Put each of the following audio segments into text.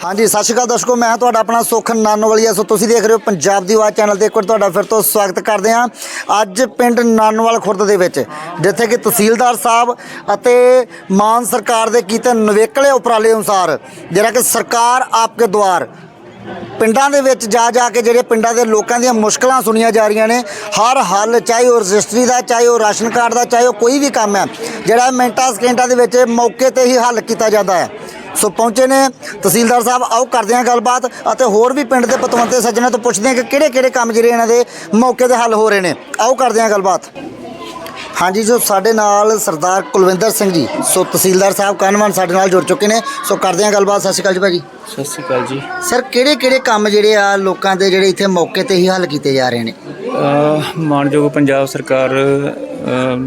ਹਾਂਜੀ, ਸਤਿ ਸ਼੍ਰੀ ਅਕਾਲ ਦਰਸ਼ਕੋ, ਮੈਂ ਤੁਹਾਡਾ ਆਪਣਾ ਸੁਖ ਨਾਨੋਵਾਲੀਆ। ਸੋ ਤੁਸੀਂ ਦੇਖ ਰਹੇ ਹੋ ਪੰਜਾਬ ਦੀ ਆਵਾਜ਼ ਚੈਨਲ ਤੇ ਇੱਕ ਵਾਰ ਤੁਹਾਡਾ ਫਿਰ ਤੋਂ ਸਵਾਗਤ ਕਰਦੇ ਹਾਂ। ਅੱਜ ਪਿੰਡ ਨਾਨੋਵਾਲ ਖੁਰਦ ਦੇ ਵਿੱਚ, ਜਿੱਥੇ ਕਿ ਤਹਿਸੀਲਦਾਰ ਸਾਹਿਬ ਅਤੇ ਮਾਨ ਸਰਕਾਰ ਦੇ ਕੀਤੇ ਨਵੇਕਲੇ ਉਪਰਾਲੇ ਅਨੁਸਾਰ, ਜਿਹੜਾ ਕਿ ਸਰਕਾਰ ਆਪਕੇ ਦੁਆਰ, ਪਿੰਡਾਂ ਦੇ ਵਿੱਚ ਜਾ ਜਾ ਕੇ ਜਿਹੜੇ ਪਿੰਡਾਂ ਦੇ ਲੋਕਾਂ ਦੀਆਂ ਮੁਸ਼ਕਲਾਂ ਸੁਣੀਆਂ ਜਾ ਰਹੀਆਂ ਨੇ, ਹਰ ਹੱਲ, ਚਾਹੇ ਉਹ ਰਜਿਸਟਰੀ ਦਾ, ਚਾਹੇ ਉਹ ਰਾਸ਼ਨ ਕਾਰਡ ਦਾ, ਚਾਹੇ ਉਹ ਕੋਈ ਵੀ ਕੰਮ ਹੈ, ਜਿਹੜਾ ਮਿੰਟਾਂ ਸਕਿੰਟਾਂ ਦੇ ਵਿੱਚ ਮੌਕੇ ਤੇ ਹੀ ਹੱਲ ਕੀਤਾ ਜਾਂਦਾ ਹੈ। ਸੋ ਪਹੁੰਚੇ ਨੇ। ਤਹਿਸੀਲਦਾਰ ਸਾਹਿਬ ਆਓ ਕਰਦੇ ਹਾਂ ਗੱਲਬਾਤ ਅਤੇ ਹੋਰ ਵੀ ਪਿੰਡ ਦੇ ਪਤਵੰਤੇ ਸੱਜਣਾ ਤੋਂ ਪੁੱਛਦੇ ਹਾਂ ਕਿ ਕਿਹੜੇ ਕਿਹੜੇ ਕੰਮ ਜਿਹੜੇ ਇਹਨਾਂ ਦੇ ਮੌਕੇ ਤੇ ਹੱਲ ਹੋ ਰਹੇ ਨੇ। ਆਓ ਕਰਦੇ ਹਾਂ ਗੱਲਬਾਤ। ਹਾਂਜੀ ਜੋ ਸਾਡੇ ਨਾਲ ਸਰਦਾਰ ਕੁਲਵਿੰਦਰ ਸਿੰਘ ਜੀ। ਸੋ ਤਹਿਸੀਲਦਾਰ ਸਾਹਿਬ ਕਾਨਵਨ ਸਾਡੇ ਨਾਲ ਜੁੜ ਚੁੱਕੇ ਨੇ। ਸੋ ਕਰਦੇ ਹਾਂ ਗੱਲਬਾਤ। ਸਤਿ ਸ਼੍ਰੀ ਅਕਾਲ ਜੀ ਭਾਜੀ। ਸਤਿ ਸ਼੍ਰੀ ਅਕਾਲ ਜੀ। ਸਰ ਕਿਹੜੇ ਕਿਹੜੇ ਕੰਮ ਜਿਹੜੇ ਆ ਲੋਕਾਂ ਦੇ ਜਿਹੜੇ ਇੱਥੇ ਮੌਕੇ ਤੇ ਹੀ ਹੱਲ ਕੀਤੇ ਜਾ ਰਹੇ ਨੇ? ਅਹ ਮਾਣਯੋਗ ਪੰਜਾਬ ਸਰਕਾਰ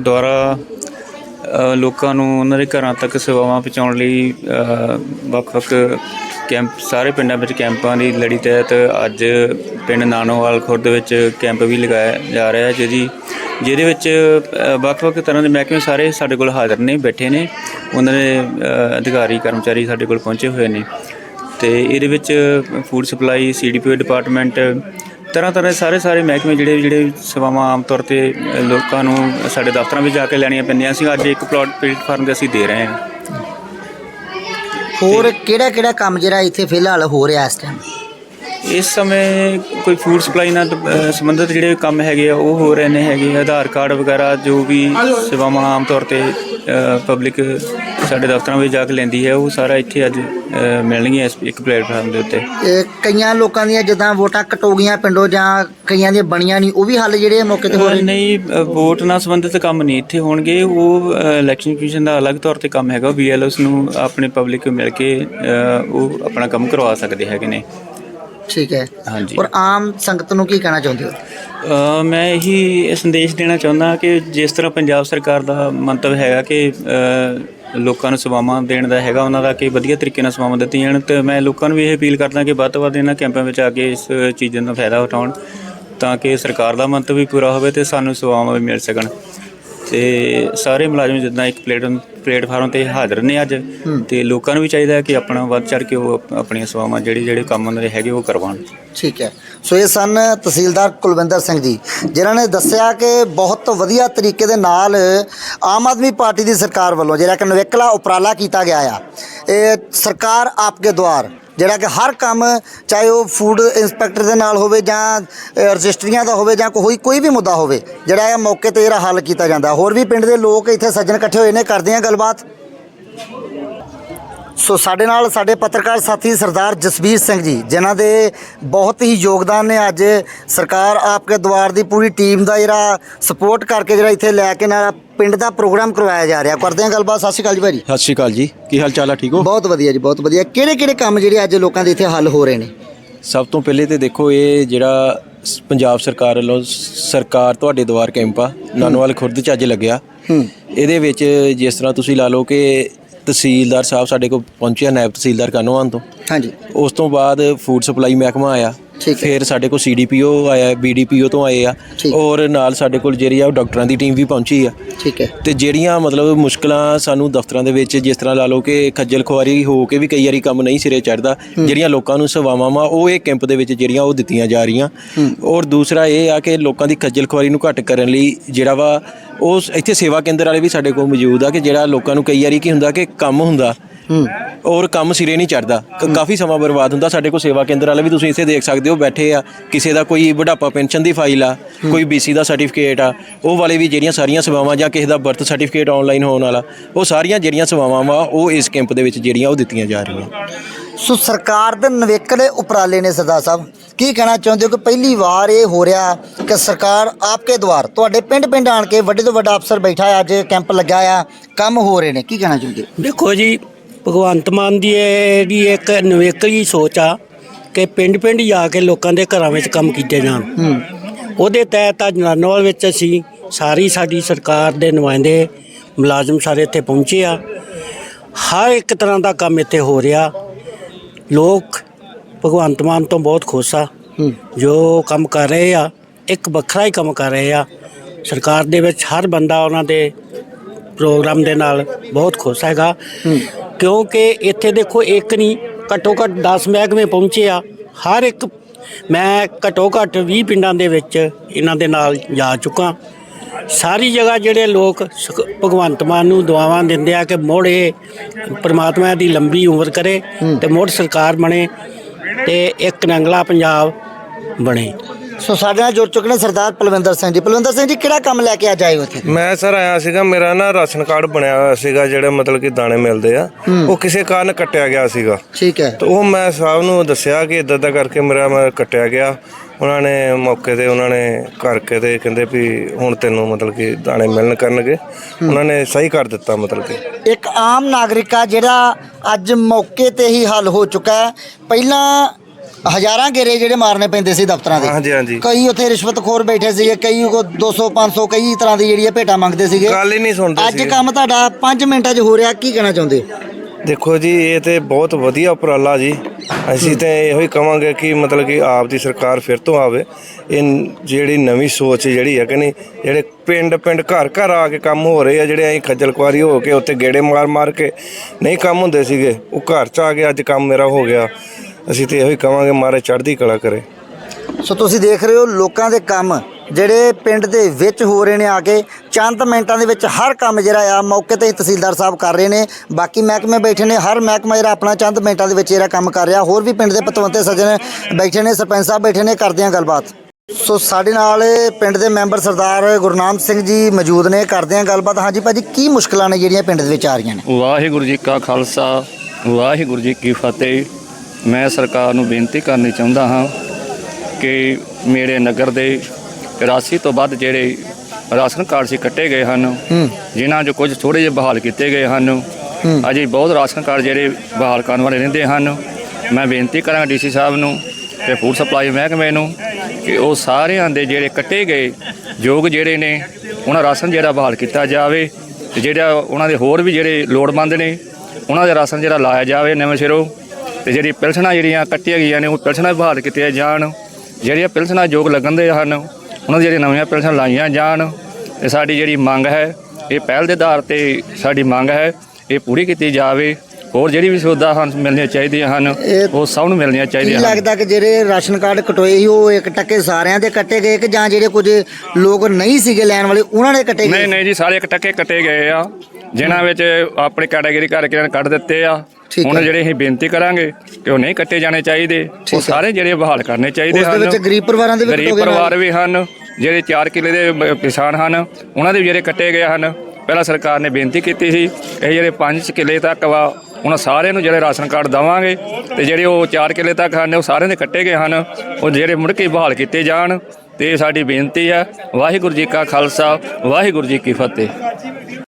ਦੁਆਰਾ ਲੋਕਾਂ ਨੂੰ, ਉਹਨਾਂ ਦੇ ਘਰਾਂ ਤੱਕ ਸੇਵਾਵਾਂ ਪਹੁੰਚਾਉਣ ਲਈ ਵੱਖ-ਵੱਖ ਕੈਂਪ, ਸਾਰੇ ਪਿੰਡਾਂ ਵਿੱਚ ਕੈਂਪਾਂ ਦੀ ਲੜੀ ਤਹਿਤ ਅੱਜ ਪਿੰਡ ਨਾਨੋਵਾਲ ਖੁਰਦ ਵਿੱਚ ਕੈਂਪ ਵੀ ਲਗਾਇਆ ਜਾ ਰਿਹਾ ਹੈ, ਜਿਹਦੀ, ਜਿਹਦੇ ਵਿੱਚ ਵੱਖ-ਵੱਖ ਤਰ੍ਹਾਂ ਦੇ ਮਹਿਕਮੇ ਸਾਰੇ ਸਾਡੇ ਕੋਲ ਹਾਜ਼ਰ ਨੇ, ਬੈਠੇ ਨੇ। ਉਹਨਾਂ ਦੇ ਅਧਿਕਾਰੀ, ਕਰਮਚਾਰੀ ਸਾਡੇ ਕੋਲ ਪਹੁੰਚੇ ਹੋਏ ਨੇ। ਤੇ ਇਹਦੇ ਵਿੱਚ ਫੂਡ ਸਪਲਾਈ ਸੀਡੀਪੀਓ ਡਿਪਾਰਟਮੈਂਟ ਤਰ੍ਹਾਂ ਤਰ੍ਹਾਂ ਦੇ ਸਾਰੇ ਸਾਰੇ ਮਹਿਕਮੇ ਜਿਹੜੇ ਜਿਹੜੇ ਸੇਵਾਵਾਂ ਆਮ ਤੌਰ ਤੇ ਲੋਕਾਂ ਨੂੰ ਸਾਡੇ ਦਫ਼ਤਰਾਂ ਵਿੱਚ ਜਾ ਕੇ ਲੈਣੀਆਂ ਪੈਂਦੀਆਂ ਸੀ, ਅੱਜ ਇੱਕ ਪਲਾਟ ਪਲੇਟਫਾਰਮ ਤੇ ਅਸੀਂ ਦੇ ਰਹੇ ਹਾਂ। ਹੋਰ ਕਿਹੜਾ ਕਿਹੜਾ ਕੰਮ ਜਿਹੜਾ ਇੱਥੇ ਫਿਲਹਾਲ ਹੋ ਰਿਹਾ ਇਸ ਟਾਈਮ ਇਸ ਸਮੇਂ ਕੋਈ ਫੂਡ ਸਪਲਾਈ ਨਾਲ ਸੰਬੰਧਿਤ ਜਿਹੜੇ ਕੰਮ ਹੈਗੇ ਆ ਉਹ ਹੋ ਰਹੇ ਨੇ ਹੈਗੇ ਆਧਾਰ ਕਾਰਡ ਵਗੈਰਾ ਜੋ ਵੀ ਸੇਵਾਵਾਂ ਆਮ ਤੌਰ ਤੇ ਪਬਲਿਕ ਸਾਡੇ ਦਫ਼ਤਰਾਂ ਵਿੱਚ ਜਾ ਕੇ ਲੈਂਦੀ ਹੈ ਉਹ ਸਾਰਾ ਇੱਥੇ ਅੱਜ ਅ, ਮਿਲਣਗੀਆਂ ਇਸ ਇੱਕ ਪਲੇਟਫਾਰਮ ਦੇ ਉੱਤੇ। ਇਹ ਕਈਆਂ ਲੋਕਾਂ ਦੀਆਂ ਜਿੱਦਾਂ ਵੋਟਾਂ ਕਟੋ ਗਈਆਂ ਪਿੰਡੋਂ ਜਾਂ ਕਈਆਂ ਦੀਆਂ ਬਣੀਆਂ ਨਹੀਂ ਉਹ ਵੀ ਹੱਲ ਜਿਹੜੇ ਆ ਮੌਕੇ ਤੇ ਹੋ ਰਹੇ ਨੇ? ਨਹੀਂ ਅ, ਵੋਟ ਨਾਲ ਸੰਬੰਧਿਤ ਕੰਮ ਨਹੀਂ ਇੱਥੇ ਹੋਣਗੇ। ਉਹ ਅ, ਇਲੈਕਸ਼ਨ ਕਮਿਸ਼ਨ ਦਾ ਅਲੱਗ ਤੌਰ ਤੇ ਕੰਮ ਹੈਗਾ। ਬੀਐਲਓਸ ਨੂੰ ਆਪਣੇ ਪਬਲਿਕ ਮਿਲ ਕੇ ਅ, ਉਹ ਆਪਣਾ ਕੰਮ ਕਰਵਾ ਸਕਦੇ ਹੈਗੇ ਨੇ। ਠੀਕ ਹੈ। ਹਾਂਜੀ। ਔਰ ਆਮ ਸੰਗਤ ਨੂੰ ਕੀ ਕਹਿਣਾ ਚਾਹੁੰਦੇ ਹੋ? ਅ, ਮੈਂ ਇਹੀ ਸੰਦੇਸ਼ ਦੇਣਾ ਚਾਹੁੰਦਾ ਕਿ ਜਿਸ ਤਰ੍ਹਾਂ ਪੰਜਾਬ ਸਰਕਾਰ ਦਾ ਮੰਤਵ ਹੈਗਾ ਕਿ ਅ, ਲੋਕਾਂ ਨੂੰ ਸੇਵਾਵਾਂ ਦੇਣ ਦਾ ਹੈਗਾ ਉਹਨਾਂ ਦਾ ਕਿ ਵਧੀਆ ਤਰੀਕੇ ਨਾਲ ਸੇਵਾਵਾਂ ਦਿੱਤੀਆਂ ਜਾਣ ਤੇ ਮੈਂ ਲੋਕਾਂ ਨੂੰ ਵੀ ਇਹ ਅਪੀਲ ਕਰਦਾ ਕਿ ਵੱਧ ਤੋਂ ਵੱਧ ਇਹਨਾਂ ਕੈਂਪਾਂ ਵਿੱਚ ਆ ਕੇ ਇਸ ਚੀਜ਼ਾਂ ਦਾ ਫਾਇਦਾ ਉਠਾਉਣ ਤਾਂ ਕਿ ਸਰਕਾਰ ਦਾ ਮੰਤਵ ਵੀ ਪੂਰਾ ਹੋਵੇ ਤੇ ਸਾਨੂੰ ਸੇਵਾਵਾਂ ਵੀ ਮਿਲ ਸਕਣ। ਤੇ ਸਾਰੇ ਮੁਲਾਜ਼ਮ ਜਿੱਦਾਂ ਇੱਕ ਪਲੇਟ ਪਲੇਟਫਾਰਮ ਤੇ ਹਾਜ਼ਰ ਨੇ ਅੱਜ ਤੇ ਲੋਕਾਂ ਨੂੰ ਵੀ ਚਾਹੀਦਾ ਹੈ ਕਿ ਆਪਣਾ ਵੱਧ ਚੜ ਕੇ ਉਹ ਆਪ- ਆਪਣੀਆਂ ਸੇਵਾਵਾਂ ਜਿਹੜੀ ਜਿਹੜੇ ਕੰਮ ਉਹਨਾਂ ਦੇ ਹੈਗੇ ਉਹ ਕਰਵਾਉਣ। ਠੀਕ ਹੈ। ਸੋ ਇਹ ਸਨ ਤਹਿਸੀਲਦਾਰ ਕੁਲਵਿੰਦਰ ਸਿੰਘ ਜੀ ਜਿਨ੍ਹਾਂ ਨੇ ਦੱਸਿਆ ਕਿ ਬਹੁਤ ਵਧੀਆ ਤਰੀਕੇ ਦੇ ਨਾਲ ਆਮ ਆਦਮੀ ਪਾਰਟੀ ਦੀ ਸਰਕਾਰ ਵੱਲੋਂ ਜਿਹੜਾ ਕਿ ਨਵੇਕਲਾ ਉਪਰਾਲਾ ਕੀਤਾ ਗਿਆ ਆ ਇਹ ਸਰਕਾਰ ਆਪਕੇ ਦੁਆਰ ਜਿਹੜਾ ਕਿ ਹਰ ਕੰਮ, ਚਾਹੇ ਉਹ ਫੂਡ ਇੰਸਪੈਕਟਰ ਦੇ ਨਾਲ ਹੋਵੇ ਜਾਂ ਰਜਿਸਟਰੀਆਂ ਦਾ ਹੋਵੇ ਜਾਂ ਕੋਈ ਕੋਈ ਵੀ ਮੁੱਦਾ ਹੋਵੇ, ਜਿਹੜਾ ਇਹ ਮੌਕੇ ਤੇ ਜਿਹੜਾ ਹੱਲ ਕੀਤਾ ਜਾਂਦਾ। ਹੋਰ ਵੀ ਪਿੰਡ ਦੇ ਲੋਕ ਇੱਥੇ ਸੱਜਣ ਇਕੱਠੇ ਹੋਏ ਨੇ, ਕਰਦੇ ਆ ਗੱਲਬਾਤ। ਸੋ ਸਾਡੇ ਨਾਲ ਸਾਡੇ ਪੱਤਰਕਾਰ ਸਾਥੀ ਸਰਦਾਰ ਜਸਬੀਰ ਸਿੰਘ ਜੀ ਜਿਨ੍ਹਾਂ ਦੇ ਬਹੁਤ ਹੀ ਯੋਗਦਾਨ ਨੇ ਅੱਜ ਸਰਕਾਰ ਆਪਕੇ ਦੁਆਰ ਦੀ ਪੂਰੀ ਟੀਮ ਦਾ ਜਿਹੜਾ ਸਪੋਰਟ ਕਰਕੇ ਜਿਹੜਾ ਇੱਥੇ ਲੈ ਕੇ ਨਾਲ ਪਿੰਡ ਦਾ ਪ੍ਰੋਗਰਾਮ ਕਰਵਾਇਆ ਜਾ ਰਿਹਾ। ਕਰਦੇ ਹਾਂ ਗੱਲਬਾਤ। ਸਤਿ ਸ਼੍ਰੀ ਅਕਾਲ ਜੀ ਭਾਜੀ। ਸਤਿ ਸ਼੍ਰੀ ਅਕਾਲ ਜੀ। ਕੀ ਹਾਲ ਚਾਲ ਆ? ਠੀਕ ਹੋ? ਬਹੁਤ ਵਧੀਆ ਜੀ ਬਹੁਤ ਵਧੀਆ। ਕਿਹੜੇ ਕਿਹੜੇ ਕੰਮ ਜਿਹੜੇ ਅੱਜ ਲੋਕਾਂ ਦੇ ਇੱਥੇ ਹੱਲ ਹੋ ਰਹੇ ਨੇ? ਸਭ ਤੋਂ ਪਹਿਲੇ ਤੇ ਦੇਖੋ ਇਹ ਜਿਹੜਾ ਪੰਜਾਬ ਸਰਕਾਰ ਵੱਲੋਂ ਸਰਕਾਰ ਤੁਹਾਡੇ ਦੁਆਰ ਕੈਂਪ ਆ ਨਾਨੋਵਾਲ ਖੁਰਦ ਚ ਅੱਜ ਲੱਗਿਆ। ਹੂੰ। ਇਹਦੇ ਵਿੱਚ ਜਿਸ ਤਰ੍ਹਾਂ ਤੁਸੀਂ ਲਾ ਲਓ ਕਿ ਤਹਿਸੀਲਦਾਰ ਸਾਹਿਬ ਸਾਡੇ ਕੋਲ ਪਹੁੰਚਿਆ ਨਾਇਬ ਤਹਿਸੀਲਦਾਰ ਕਾਨੋਵਾਨ ਤੋਂ? ਹਾਂਜੀ। ਉਸ ਤੋਂ ਬਾਅਦ ਫੂਡ ਸਪਲਾਈ ਮਹਿਕਮਾ ਆਇਆ। ਠੀਕ ਹੈ। ਫਿਰ ਸਾਡੇ ਕੋਲ ਸੀਡੀਪੀਓ ਆਇਆ ਬੀਡੀਪੀਓ ਤੋਂ ਆਏ ਆ। ਠੀਕ। ਔਰ ਨਾਲ ਸਾਡੇ ਕੋਲ ਜਿਹੜੀ ਆ ਉਹ ਡਾਕਟਰਾਂ ਦੀ ਟੀਮ ਵੀ ਪਹੁੰਚੀ ਆ। ਠੀਕ ਹੈ। ਤੇ ਜਿਹੜੀਆਂ ਮਤਲਬ ਮੁਸ਼ਕਲਾਂ ਸਾਨੂੰ ਦਫ਼ਤਰਾਂ ਦੇ ਵਿੱਚ ਜਿਸ ਤਰ੍ਹਾਂ ਲਾ ਲਓ ਕਿ ਖੱਜਲ ਖੁਆਰੀ ਹੋ ਕੇ ਵੀ ਕਈ ਵਾਰੀ ਕੰਮ ਨਹੀਂ ਸਿਰੇ ਚੜਦਾ ਜਿਹੜੀਆਂ ਲੋਕਾਂ ਨੂੰ ਸੇਵਾਵਾਂ ਵਾ ਉਹ ਇਹ ਕੈਂਪ ਦੇ ਵਿੱਚ ਜਿਹੜੀਆਂ ਉਹ ਦਿੱਤੀਆਂ ਜਾ ਰਹੀਆਂ। ਔਰ ਦੂਸਰਾ ਇਹ ਆ ਕਿ ਲੋਕਾਂ ਦੀ ਖੱਜਲ ਖੁਆਰੀ ਨੂੰ ਘੱਟ ਕਰਨ ਲਈ ਜਿਹੜਾ ਵਾ ਉਹ ਇੱਥੇ ਸੇਵਾ ਕੇਂਦਰ ਵਾਲੇ ਵੀ ਸਾਡੇ ਕੋਲ ਮੌਜੂਦ ਆ ਕਿ ਜਿਹੜਾ ਲੋਕਾਂ ਨੂੰ ਕਈ ਵਾਰੀ ਕੀ ਹੁੰਦਾ ਕਿ ਕੰਮ ਹੁੰਦਾ ਔਰ ਕੰਮ ਸਿਰੇ ਨਹੀਂ ਚੜਦਾ। ਕਾਫੀ ਸਮਾਂ ਬਰਬਾਦ ਹੁੰਦਾ। ਸਾਡੇ ਕੋਲ ਸੇਵਾ ਕੇਂਦਰ ਵਾਲੇ ਵੀ ਤੁਸੀਂ ਇੱਥੇ ਦੇਖ ਸਕਦੇ ਹੋ ਬੈਠੇ ਆ। ਕਿਸੇ ਦਾ ਕੋਈ ਬੁਢਾਪਾ ਪੈਨਸ਼ਨ ਦੀ ਫਾਈਲ ਆ ਕੋਈ ਬੀਸੀ ਦਾ ਸਰਟੀਫਿਕੇਟ ਆ ਉਹ ਵਾਲੇ ਵੀ ਜਿਹੜੀਆਂ ਸਾਰੀਆਂ ਸੇਵਾਵਾਂ ਜਾਂ ਕਿਸੇ ਦਾ ਬਰਥ ਸਰਟੀਫਿਕੇਟ ਆਨਲਾਈਨ ਹੋਣ ਵਾਲਾ ਉਹ ਸਾਰੀਆਂ ਜਿਹੜੀਆਂ ਸੇਵਾਵਾਂ ਵਾ ਉਹ ਇਸ ਕੈਂਪ ਦੇ ਵਿੱਚ ਜਿਹੜੀਆਂ ਉਹ ਦਿੱਤੀਆਂ ਜਾ ਰਹੀਆਂ। ਸੋ ਸਰਕਾਰ ਦੇ ਨਵੇਕਲੇ ਉਪਰਾਲੇ ਨੇ ਸਰਦਾਰ ਸਾਹਿਬ। ਕੀ ਕਹਿਣਾ ਚਾਹੁੰਦੇ ਹੋ ਕਿ ਪਹਿਲੀ ਵਾਰ ਇਹ ਹੋ ਰਿਹਾ ਕਿ ਸਰਕਾਰ ਆਪਕੇ ਦੁਆਰ ਤੁਹਾਡੇ ਪਿੰਡ ਪਿੰਡ ਆਣ ਕੇ ਵੱਡੇ ਤੋਂ ਵੱਡਾ ਅਫਸਰ ਬੈਠਾ ਹੈ ਅੱਜ ਕੈਂਪ ਲੱਗਾ ਆ ਕੰਮ ਹੋ ਰਹੇ ਨੇ। ਕੀ ਕਹਿਣਾ ਚਾਹੁੰਦੇ ਹੋ? ਦੇਖੋ ਜੀ ਭਗਵੰਤ ਮਾਨ ਦੀ ਇਹ ਜਿਹੜੀ ਇੱਕ ਨਵੇਕਲੀ ਸੋਚ ਆ ਕਿ ਪਿੰਡ ਪਿੰਡ ਜਾ ਕੇ ਲੋਕਾਂ ਦੇ ਘਰਾਂ ਵਿੱਚ ਕੰਮ ਕੀਤੇ ਜਾਣ। ਉਹਦੇ ਤਹਿਤ ਅੱਜ ਨਾਨੋਵਾਲ ਵਿੱਚ ਅਸੀਂ ਸਾਰੀ ਸਾਡੀ ਸਰਕਾਰ ਦੇ ਨੁਮਾਇੰਦੇ ਮੁਲਾਜ਼ਮ ਸਾਰੇ ਇੱਥੇ ਪਹੁੰਚੇ ਆ। ਹਰ ਇੱਕ ਤਰ੍ਹਾਂ ਦਾ ਕੰਮ ਇੱਥੇ ਹੋ ਰਿਹਾ। ਲੋਕ ਭਗਵੰਤ ਮਾਨ ਤੋਂ ਬਹੁਤ ਖੁਸ਼ ਆ। ਜੋ ਕੰਮ ਕਰ ਰਹੇ ਆ ਇੱਕ ਵੱਖਰਾ ਹੀ ਕੰਮ ਕਰ ਰਹੇ ਆ। ਸਰਕਾਰ ਦੇ ਵਿੱਚ ਹਰ ਬੰਦਾ ਉਹਨਾਂ ਦੇ ਪ੍ਰੋਗਰਾਮ ਦੇ ਨਾਲ ਬਹੁਤ ਖੁਸ਼ ਹੈਗਾ। ਕਿਉਂਕਿ ਇੱਥੇ ਦੇਖੋ ਇੱਕ ਨਹੀਂ ਘੱਟੋ ਘੱਟ 10 ਮਹਿਕਮੇ ਪਹੁੰਚੇ ਆ। ਹਰ ਇੱਕ ਮੈਂ ਘੱਟੋ ਘੱਟ 20 ਪਿੰਡਾਂ ਦੇ ਵਿੱਚ ਇਹਨਾਂ ਦੇ ਨਾਲ ਜਾ ਚੁੱਕਾ। ਸਾਰੀ ਜਗ੍ਹਾ ਜਿਹੜੇ ਲੋਕ ਭਗਵੰਤ ਮਾਨ ਨੂੰ ਦੁਆਵਾਂ ਦਿੰਦੇ ਆ ਕਿ ਮੁੜ ਇਹ ਪ੍ਰਮਾਤਮਾ ਦੀ ਲੰਬੀ ਉਮਰ ਕਰੇ ਤੇ ਮੁੜ ਸਰਕਾਰ ਬਣੇ ਤੇ ਇੱਕ ਨੰਗਲਾ ਪੰਜਾਬ ਬਣੇ। ਸੋ ਸਾਡੇ ਨਾਲ ਜੁੜ ਚੁੱਕੇ ਨੇ ਸਰਦਾਰ ਪਲਵਿੰਦਰ ਸਿੰਘ ਜੀ। ਪਲਵਿੰਦਰ ਸਿੰਘ ਜੀ ਕਿਹੜਾ ਕੰਮ ਲੈ ਕੇ ਅੱਜ ਆਏ ਹੋ ਇੱਥੇ? ਮੈਂ ਸਰ ਆਇਆ ਸੀਗਾ ਮੇਰਾ ਨਾ ਰਾਸ਼ਨ ਕਾਰਡ ਬਣਿਆ ਹੋਇਆ ਸੀਗਾ ਜਿਹੜੇ ਮਤਲਬ ਕਿ ਦਾਣੇ ਮਿਲਦੇ ਆ ਉਹ ਕਿਸੇ ਕਾਰਨ ਕੱਟਿਆ ਗਿਆ ਸੀਗਾ। ਠੀਕ ਹੈ। ਤੇ ਉਹ ਮੈਂ ਸਾਹਿਬ ਨੂੰ ਦੱਸਿਆ ਕਿ ਇਦਾਂ ਦਾ ਕਰਕੇ ਮੇਰਾ ਮੈਂ ਕੱਟਿਆ ਗਿਆ। ਉਹਨਾਂ ਨੇ ਮੌਕੇ ਤੇ ਉਹਨਾਂ ਨੇ ਕਰਕੇ ਤੇ ਕਹਿੰਦੇ ਵੀ ਹੁਣ ਤੈਨੂੰ ਮਤਲਬ ਕਿ ਦਾਣੇ ਮਿਲਣ ਕਰਨਗੇ। ਉਹਨਾਂ ਨੇ ਸਹੀ ਕਰ ਦਿੱਤਾ ਮਤਲਬ ਕਿ। ਇੱਕ ਆਮ ਨਾਗਰਿਕ ਆ ਜਿਹੜਾ ਅੱਜ ਮੌਕੇ ਤੇ ਹੀ ਹੱਲ ਹੋ ਚੁੱਕਾ ਹੈ। ਪਹਿਲਾਂ ਹਜ਼ਾਰਾਂ ਗੇਰੇ ਜਿਹੜੇ ਮਾਰਨੇ ਪੈਂਦੇ ਸੀ ਦਫ਼ਤਰਾਂ ਦੇ। ਹਾਂਜੀ ਹਾਂਜੀ। ਕਈ ਉੱਥੇ ਰਿਸ਼ਵਤਖੋਰ ਬੈਠੇ ਸੀਗੇ ਕਈ ਕੋ 200 500 ਕਈ ਤਰ੍ਹਾਂ ਦੀ ਜਿਹੜੀ ਹੈ ਭੇਟਾ ਮੰਗਦੇ ਸੀਗੇ। ਗੱਲ ਹੀ ਨਹੀਂ ਸੁਣਦੇ ਅੱਜ ਸੀ ਕੰਮ ਤੁਹਾਡਾ 5 ਮਿੰਟਾਂ 'ਚ ਹੋ ਰਿਹਾ ਕੀ ਕਹਿਣਾ ਚਾਹੁੰਦੇ? ਦੇਖੋ ਜੀ ਇਹ ਤੇ ਬਹੁਤ ਵਧੀਆ ਉਪਰਾਲਾ ਜੀ। ਅਸੀਂ ਤੇ ਇਹੋ ਹੀ ਕਵਾਂਗੇ ਕਿ ਮਤਲਬ ਕਿ ਆਪ ਦੀ ਸਰਕਾਰ ਫਿਰ ਤੋਂ ਆਵੇ। ਇਹ ਜਿਹੜੀ ਨਵੀਂ ਸੋਚ ਜਿਹੜੀ ਹੈ ਕਿ ਨਹੀਂ ਜਿਹੜੇ ਪਿੰਡ ਪਿੰਡ ਘਰ ਘਰ ਆ ਕੇ ਕੰਮ ਹੋ ਰਹੇ ਆ ਜਿਹੜੇ ਅਸੀਂ ਖੱਜਲ ਖੁਆਰੀ ਹੋ ਕੇ ਉੱਥੇ ਗੇੜੇ ਮਾਰ ਮਾਰ ਕੇ ਨਹੀਂ ਕੰਮ ਹੁੰਦੇ ਸੀਗੇ ਉਹ ਘਰ ਚ ਆ ਕੇ ਅੱਜ ਕੰਮ ਮੇਰਾ ਹੋ ਗਿਆ। ਅਸੀਂ ਤੇ ਇਹੋ ਹੀ ਕਵਾਂਗੇ ਮਾਰੇ ਚੜ੍ਹਦੀ ਕਲਾ ਕਰੇ। ਸੋ ਤੁਸੀਂ ਦੇਖ ਰਹੇ ਹੋ ਲੋਕਾਂ ਦੇ ਕੰਮ ਜਿਹੜੇ ਪਿੰਡ ਦੇ ਵਿੱਚ ਹੋ ਰਹੇ ਨੇ ਆ ਕੇ ਚੰਦ ਮਿੰਟਾਂ ਦੇ ਵਿੱਚ ਹਰ ਕੰਮ ਜਿਹੜਾ ਆ ਮੌਕੇ ਤੇ ਹੀ ਤਹਿਸੀਲਦਾਰ ਸਾਹਿਬ ਕਰ ਰਹੇ ਨੇ। ਬਾਕੀ ਮਹਿਕਮੇ ਬੈਠੇ ਨੇ ਹਰ ਮਹਿਕਮਾ ਜਿਹੜਾ ਆਪਣਾ ਚੰਦ ਮਿੰਟਾਂ ਦੇ ਵਿੱਚ ਜਿਹੜਾ ਕੰਮ ਕਰ ਰਿਹਾ ਹੋਰ ਵੀ ਪਿੰਡ ਦੇ ਪਤਵੰਤੇ ਸੱਜਣ ਬੈਠੇ ਨੇ ਸਰਪੰਚ ਸਾਹਿਬ ਬੈਠੇ ਨੇ ਕਰਦੇ ਆ ਗੱਲਬਾਤ। ਸੋ ਸਾਡੇ ਨਾਲ ਪਿੰਡ ਦੇ ਮੈਂਬਰ ਸਰਦਾਰ ਗੁਰਨਾਮ ਸਿੰਘ ਜੀ ਮੌਜੂਦ ਨੇ ਕਰਦੇ ਆ ਗੱਲਬਾਤ। ਹਾਂਜੀ ਭਾਜੀ ਕੀ ਮੁਸ਼ਕਲਾਂ ਨੇ ਜਿਹੜੀਆਂ ਪਿੰਡ ਦੇ ਵਿੱਚ ਆ ਰਹੀਆਂ ਨੇ? ਵਾਹਿਗੁਰੂ ਜੀ ਕਾ ਖਾਲਸਾ ਵਾਹਿਗੁਰੂ ਜੀ ਕੀ ਫਤਿਹ। ਮੈਂ ਸਰਕਾਰ ਨੂੰ ਬੇਨਤੀ ਕਰਨੀ ਚਾਹੁੰਦਾ ਹਾਂ ਕਿ ਮੇਰੇ ਨਗਰ ਦੇ 84 ਤੋਂ ਵੱਧ ਜਿਹੜੇ ਰਾਸ਼ਨ ਕਾਰਡ ਸੀ ਕੱਟੇ ਗਏ ਹਨ ਜਿਨ੍ਹਾਂ 'ਚੋਂ ਕੁਝ ਥੋੜੇ ਜਿਹੇ ਬਹਾਲ ਕੀਤੇ ਗਏ ਹਨ। ਅਜੇ ਬਹੁਤ ਰਾਸ਼ਨ ਕਾਰਡ ਜਿਹੜੇ ਬਹਾਲ ਕਰਨ ਵਾਲੇ ਰਹਿੰਦੇ ਹਨ। ਮੈਂ ਬੇਨਤੀ ਕਰਾਂਗਾ ਡੀਸੀ ਸਾਹਿਬ ਨੂੰ ਤੇ ਫੂਡ ਸਪਲਾਈ ਮਹਿਕਮੇ ਨੂੰ ਕਿ ਉਹ ਸਾਰਿਆਂ ਦੇ ਜਿਹੜੇ ਕੱਟੇ ਗਏ ਯੋਗ ਜਿਹੜੇ ਨੇ ਉਹਨਾਂ ਰਾਸ਼ਨ ਜਿਹੜਾ ਬਹਾਲ ਕੀਤਾ ਜਾਵੇ ਤੇ ਜਿਹੜਾ ਉਹਨਾਂ ਦੇ ਹੋਰ ਵੀ ਜਿਹੜੇ ਲੋੜਵੰਦ ਨੇ ਉਹਨਾਂ ਦੇ ਰਾਸ਼ਨ ਜਿਹੜਾ ਲਾਇਆ ਜਾਵੇ ਨਵੇਂ ਸਿਰੋਂ। ਤੇ ਜਿਹੜੀ ਪਿਲਸਣਾ ਜਿਹੜੀਆਂ ਕੱਟੀਆਂ ਗਈਆਂ ਨੇ, ਉਹ ਪਿਲਸਣਾ ਬਹਾਲ ਕੀਤੀਆਂ ਜਾਣ, ਜਿਹੜੀਆਂ ਪਿਲਸਣਾ ਯੋਗ ਲੱਗਣ ਦੇ ਹਨ, ਉਹਨਾਂ ਦੀਆਂ ਜਿਹੜੀਆਂ ਨਵੀਆਂ ਪਿਲਸਣ ਲਾਈਆਂ ਜਾਣ, ਤੇ ਸਾਡੀ ਜਿਹੜੀ ਮੰਗ ਹੈ, ਇਹ ਪਹਿਲ ਦੇ ਆਧਾਰ ਤੇ ਸਾਡੀ ਮੰਗ ਹੈ, ਇਹ ਪੂਰੀ ਕੀਤੀ ਜਾਵੇ। ਹੋਰ ਜਿਹੜੀ ਵੀ ਸੁਵਿਧਾ ਹਨ ਮਿਲਣੀਆਂ ਚਾਹੀਦੀਆਂ ਹਨ ਇਹ ਉਹ ਸਭ ਨੂੰ ਮਿਲਣੀਆਂ ਕੀ ਚਾਹੀਦੀਆਂ ਹਨ। ਲੱਗਦਾ ਕਿ ਜਿਹੜੇ ਰਾਸ਼ਨ ਕਾਰਡ ਕਟੋਏ ਸੀ ਉਹ ਇੱਕ ਟੱਕੇ ਸਾਰਿਆਂ ਦੇ ਕੱਟੇ ਗਏ ਕਿ ਜਾਂ ਜਿਹੜੇ ਕੁਝ ਲੋਕ ਨਹੀਂ ਸੀਗੇ ਲੈਣ ਵਾਲੇ ਉਹਨਾਂ ਦੇ ਕੱਟੇ ਨਹੀਂ ਗਏ? ਨਹੀਂ ਜੀ ਸਾਰੇ ਇੱਕ ਟੱਕੇ ਕੱਟੇ ਗਏ ਆ। ਜਿਨ੍ਹਾਂ ਵਿੱਚ ਆਪਣੀ ਕੈਟਾਗਰੀ ਕਰਕੇ ਇਹਨਾਂ ਨੇ ਕੱਢ ਦਿੱਤੇ ਆ ਠੀਕ ਹੁਣ ਹੈ। ਜਿਹੜੇ ਅਸੀਂ ਬੇਨਤੀ ਕਰਾਂਗੇ ਕਿ ਉਹ ਨਹੀਂ ਕੱਟੇ ਜਾਣੇ ਚਾਹੀਦੇ। ਠੀਕ ਹੈ। ਉਹ ਸਾਰੇ ਜਿਹੜੇ ਬਹਾਲ ਕਰਨੇ ਚਾਹੀਦੇ ਉਸ ਦੇ ਹਨ। ਵਿੱਚ ਗਰੀਬ ਪਰਿਵਾਰਾਂ ਦੇ ਵੀ ਗਰੀਬ ਕੱਟੋਗੇ ਨਾਲ? ਪਰਿਵਾਰ ਵੀ ਹਨ ਜਿਹੜੇ 4 ਕਿੱਲੇ ਦੇ ਬ- ਕਿਸਾਨ ਹਨ ਉਹਨਾਂ ਦੇ ਵੀ ਜਿਹੜੇ ਕੱਟੇ ਗਏ ਹਨ। ਪਹਿਲਾਂ ਸਰਕਾਰ ਨੇ ਬੇਨਤੀ ਕੀਤੀ ਸੀ ਇਹ ਜਿਹੜੇ 5 ਕਿੱਲੇ ਤੱਕ ਵਾ ਉਹਨਾਂ ਸਾਰਿਆਂ ਨੂੰ ਜਿਹੜੇ ਰਾਸ਼ਨ ਕਾਰਡ ਦਵਾਂਗੇ ਤੇ ਜਿਹੜੇ ਉਹ 4 ਕਿੱਲੇ ਤੱਕ ਹਨ, ਉਹ ਸਾਰਿਆਂ ਦੇ ਕੱਟੇ ਗਏ ਹਨ, ਉਹ ਜਿਹੜੇ ਮੁੜ ਕੇ ਬਹਾਲ ਕੀਤੇ ਜਾਣ, ਤੇ ਸਾਡੀ ਬੇਨਤੀ ਹੈ, ਵਾਹਿਗੁਰੂ ਜੀ ਕਾ ਖਾਲਸਾ, ਵਾਹਿਗੁਰੂ ਜੀ ਕੀ ਫਤਿਹ।